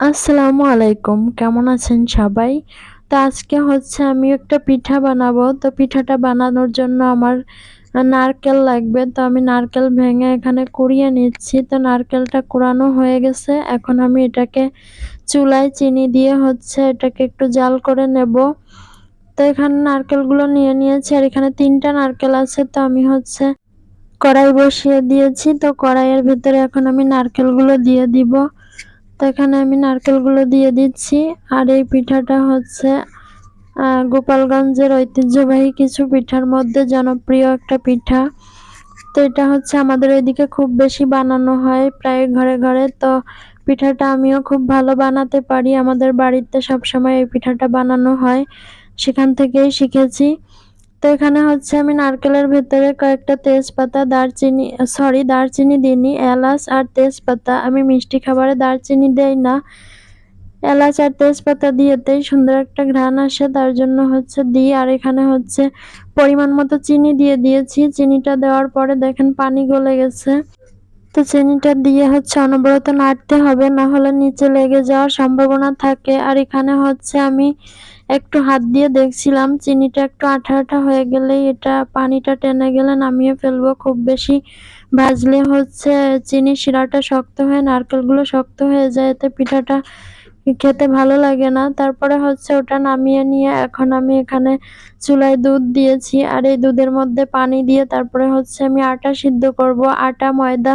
আসসালামু আলাইকুম, কেমন আছেন সবাই? তো আজকে হচ্ছে আমি একটা পিঠা বানাবো। তো পিঠাটা বানানোর জন্য আমার নারকেল লাগবে। তো আমি নারকেল ভেঙে এখানে কুড়িয়ে নিচ্ছি। তো নারকেলটা কুড়ানো হয়ে গেছে। এখন আমি এটাকে চুলায় চিনি দিয়ে হচ্ছে এটাকে একটু জাল করে নেব। তো এখানে নারকেলগুলো নিয়ে নিয়েছি। আর এখানে তিনটা নারকেল আছে। তো আমি হচ্ছে কড়াই বসিয়ে দিয়েছি। তো কড়াইয়ের ভিতরে এখন আমি নারকেলগুলো দিয়ে দিব। তো এখানে আমি নারকেলগুলো দিয়ে দিচ্ছি। আর এই পিঠাটা হচ্ছে গোপালগঞ্জের ঐতিহ্যবাহী কিছু পিঠার মধ্যে জনপ্রিয় একটা পিঠা। তো এটা হচ্ছে আমাদের এদিকে খুব বেশি বানানো হয় প্রায় ঘরে ঘরে। তো পিঠাটা আমিও খুব ভালো বানাতে পারি। আমাদের বাড়িতে সবসময় এই পিঠাটা বানানো হয়। সেখান থেকেই শিখেছি। তো এখানে হচ্ছে আমি নারকেলের ভেতরে কয়েকটা তেজপাতা, দারচিনি সরি দারচিনি দিইনি, এলাচ আর তেজপাতা। আমি মিষ্টি খাবারে দারচিনি দেই না। এলাচ আর তেজপাতা দিয়েতেই সুন্দর একটা ঘ্রাণ আসে, তার জন্য হচ্ছে দিই। আর এখানে হচ্ছে পরিমাণ মতো চিনি দিয়ে দিয়েছি। চিনিটা দেওয়ার পরে দেখেন পানি গলে গেছে। তো চিনিটা দিয়ে হচ্ছে অনবরত নাড়তে হবে, না হলে নিচে লেগে যাওয়ার সম্ভাবনা থাকে। আর এখানে হচ্ছে আমি একটু হাত দিয়ে দেখছিলাম, চিনিটা একটু আঠা আঠা হয়ে গেলেই এটা পানিটা টেনে গেলে নামিয়ে ফেলব। খুব বেশি ভাজলে হচ্ছে চিনি শিরাটা শক্ত হয়ে, নারকেলগুলো শক্ত হয়ে যায়, এতে পিঠাটা খেতে ভালো লাগে না। তারপরে হচ্ছে ওটা নামিয়ে নিয়ে এখন আমি এখানে চুলায় দুধ দিয়েছি, আর এই দুধের মধ্যে পানি দিয়ে তারপরে হচ্ছে আমি আটা সিদ্ধ করব। আটা, ময়দা,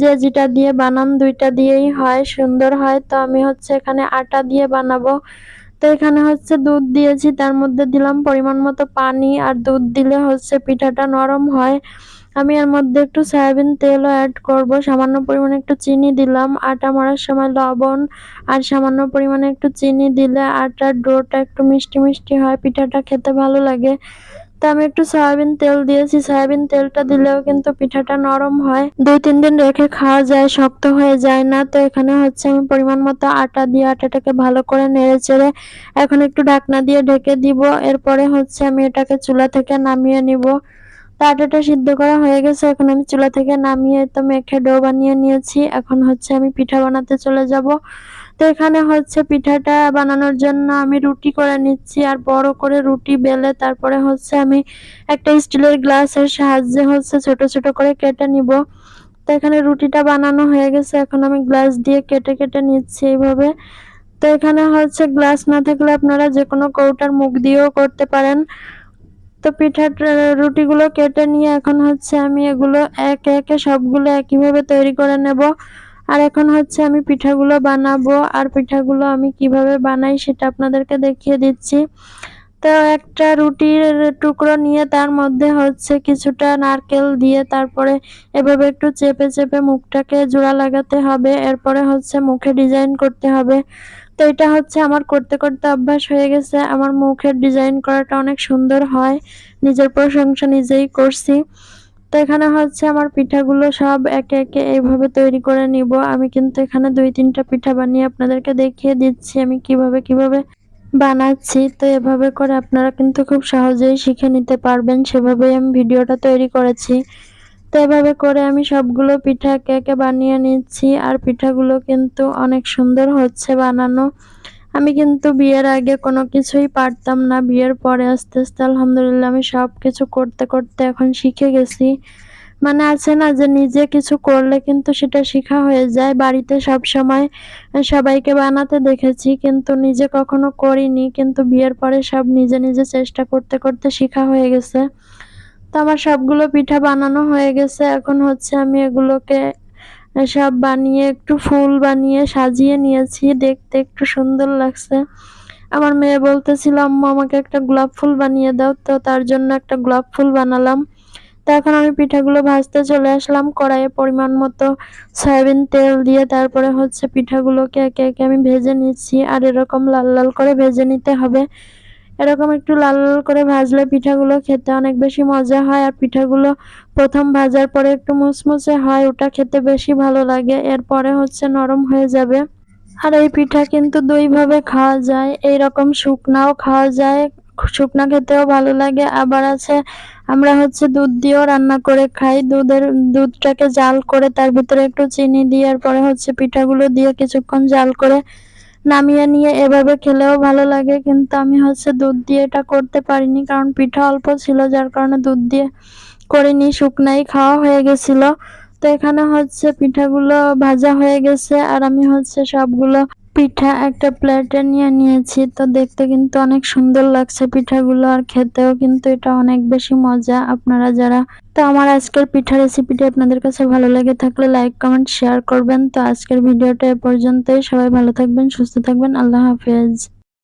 যে যেটা দিয়ে বানান দুইটা দিয়েই হয়, সুন্দর হয়। তো আমি হচ্ছে এখানে আটা দিয়ে বানাবো। তো এখানে হচ্ছে দুধ দিয়েছি, তার মধ্যে দিলাম পরিমাণ মতো পানি আর দুধ দিলে হচ্ছে পিঠাটা নরম হয়। আমি এর মধ্যে একটু সয়াবিন তেলও অ্যাড করব, সামান্য পরিমাণে একটু চিনি দিলাম, আটা মারার সময় লবণ আর সামান্য পরিমাণে একটু চিনি দিলে আটার ডোটা একটু মিষ্টি মিষ্টি হয়, পিঠাটা খেতে ভালো লাগে। তো আমি একটু সয়াবিন তেল দিয়েছি। সয়াবিন তেলটা দিলেও কিন্তু পিঠাটা নরম হয়। দুই, তিন দিন রেখে খাওয়া যায়, শক্ত হয়ে যায় না। তো এখানে হচ্ছে আমি পরিমাণ মতো আটা দিয়ে আটাটাকে ভালো করে নেড়ে চেড়ে এখন একটু ঢাকনা দিয়ে ঢেকে দিব। এরপরে হচ্ছে আমি এটাকে চুলা থেকে নামিয়ে নিব। আটাটা সিদ্ধ করা হয়ে গেছে, এখন আমি চুলা থেকে নামিয়ে তো মেখে ডো বানিয়ে নিয়েছি, এখন হচ্ছে আমি পিঠা বানাতে চলে যাব। তো এখানে হচ্ছে পিঠাটা বানানোর জন্য আমি রুটি করে নিচ্ছি, আর বড় করে রুটি বেলে তারপরে হচ্ছে আমি একটা স্টিলের গ্লাসের সাহায্যে হচ্ছে ছোট ছোট করে কেটে নিব। তো এখানে রুটিটা বানানো হয়ে গেছে, এখন আমি গ্লাস দিয়ে কেটে কেটে নিচ্ছি এইভাবে। তো এখানে হচ্ছে গ্লাস না থাকলে আপনারা যে কোনো কৌটার মুখ দিয়েও করতে পারেন। তো পিঠার রুটিগুলো কেটে নিয়ে এখন হচ্ছে আমি এগুলো একে একে সবগুলো একইভাবে তৈরি করে নেব। আর এখন হচ্ছে আমি পিঠাগুলো বানাবো। আর পিঠাগুলো আমি কীভাবে বানাই সেটা আপনাদেরকে দেখিয়ে দিচ্ছি। তো একটা রুটির টুকরো নিয়ে তার মধ্যে হচ্ছে কিছুটা নারকেল দিয়ে তারপরে এভাবে একটু চেপে চেপে মুখটাকে জোড়া লাগাতে হবে। এরপরে হচ্ছে মুখে ডিজাইন করতে হবে। তো এটা হচ্ছে আমার করতে করতে অভ্যাস হয়ে গেছে। আমার মুখের ডিজাইন করাটা অনেক সুন্দর হয়। নিজের প্রশংসা নিজেই করছি। তো এখানে হচ্ছে আমার পিঠাগুলো সব একে একে এইভাবে তৈরি করে নিব। আমি কিন্তু এখানে দুই তিনটা পিঠা বানিয়ে আপনাদেরকে দেখিয়ে দিচ্ছি আমি কীভাবে কীভাবে বানাচ্ছি। তো এভাবে করে আপনারা কিন্তু খুব সহজেই শিখে নিতে পারবেন। সেভাবেই আমি ভিডিওটা তৈরি করেছি। তো এভাবে করে আমি সবগুলো পিঠা একে একে বানিয়ে নিচ্ছি। আর পিঠাগুলো কিন্তু অনেক সুন্দর হচ্ছে বানানো। আমি কিন্তু বিয়ের আগে কোনো কিছুই পারতাম না। বিয়ের পরে আস্তে আস্তে আলহামদুলিল্লাহ আমি সব কিছু করতে করতে এখন শিখে গেছি। মানে আছে না যে নিজে কিছু করলে কিন্তু সেটা শেখা হয়ে যায়। বাড়িতে সব সময় সবাইকে বানাতে দেখেছি কিন্তু নিজে কখনো করিনি। কিন্তু বিয়ের পরে সব নিজে নিজে চেষ্টা করতে করতে শেখা হয়ে গেছে। তো আমার সবগুলো পিঠা বানানো হয়ে গেছে। এখন হচ্ছে আমি এগুলোকে সব বানিয়ে, একটু ফুল বানিয়ে সাজিয়ে নিয়েছি। দেখতে একটু সুন্দর লাগছে। আমার মেয়ে বলতেছিল, আম্মু, আমাকে একটা গোলাপ ফুল বানিয়ে দাও। তো তার জন্য একটা গোলাপ ফুল বানালাম। তো এখন আমি পিঠাগুলো ভাজতে চলে আসলাম কড়াইয়ে পরিমাণ মতো সয়াবিন তেল দিয়ে। তারপরে হচ্ছে পিঠাগুলোকে একে একে আমি ভেজে নিচ্ছি। আর এরকম লাল লাল করে ভেজে নিতে হবে। এরকম একটু লাল লাল করে ভাজলে পিঠাগুলো খেতে অনেক বেশি মজা হয় আর পিঠাগুলো প্রথম ভাজার পরে একটু মুচমুচে হয়, ওটা খেতে বেশি ভালো লাগে। এরপরে হচ্ছে নরম হয়ে যাবে। আর এই পিঠা কিন্তু দুইভাবে খাওয়া যায়। এই রকম শুকনাও খাওয়া যায়। শুকনা খেতেও ভালো লাগে। আবার আছে, আমরা হচ্ছে দুধ দিয়েও রান্না করে খাই। দুধের, দুধটাকে জাল করে তার ভিতরে একটু চিনি দিয়ে পরে হচ্ছে পিঠাগুলো দিয়ে কিছুক্ষণ জাল করে নামিয়ে নিয়ে এভাবে খেলেও ভালো লাগে, কিন্তু আমি হচ্ছে দুধ দিয়ে এটা করতে পারিনি, কারণ পিঠা অল্প ছিল, যার কারণে দুধ দিয়ে করিনি, শুকনাই খাওয়া হয়ে গেছিল। তো এখানে হচ্ছে পিঠাগুলো ভাজা হয়ে গেছে, আর আমি হচ্ছে সবগুলো পিঠা একটা প্লেটে নিয়ে নিয়েছি। তো দেখতে কিন্তু অনেক সুন্দর লাগছে পিঠাগুলো আর খেতেও কিন্তু এটা অনেক বেশি মজা। আপনারা যারা, তো আমার আজকের পিঠা রেসিপিটি আপনাদের কাছে ভালো লেগে থাকলে লাইক কমেন্ট শেয়ার করবেন। তো আজকের ভিডিওটা এ পর্যন্তই। সবাই ভালো থাকবেন, সুস্থ থাকবেন। আল্লাহ হাফেজ।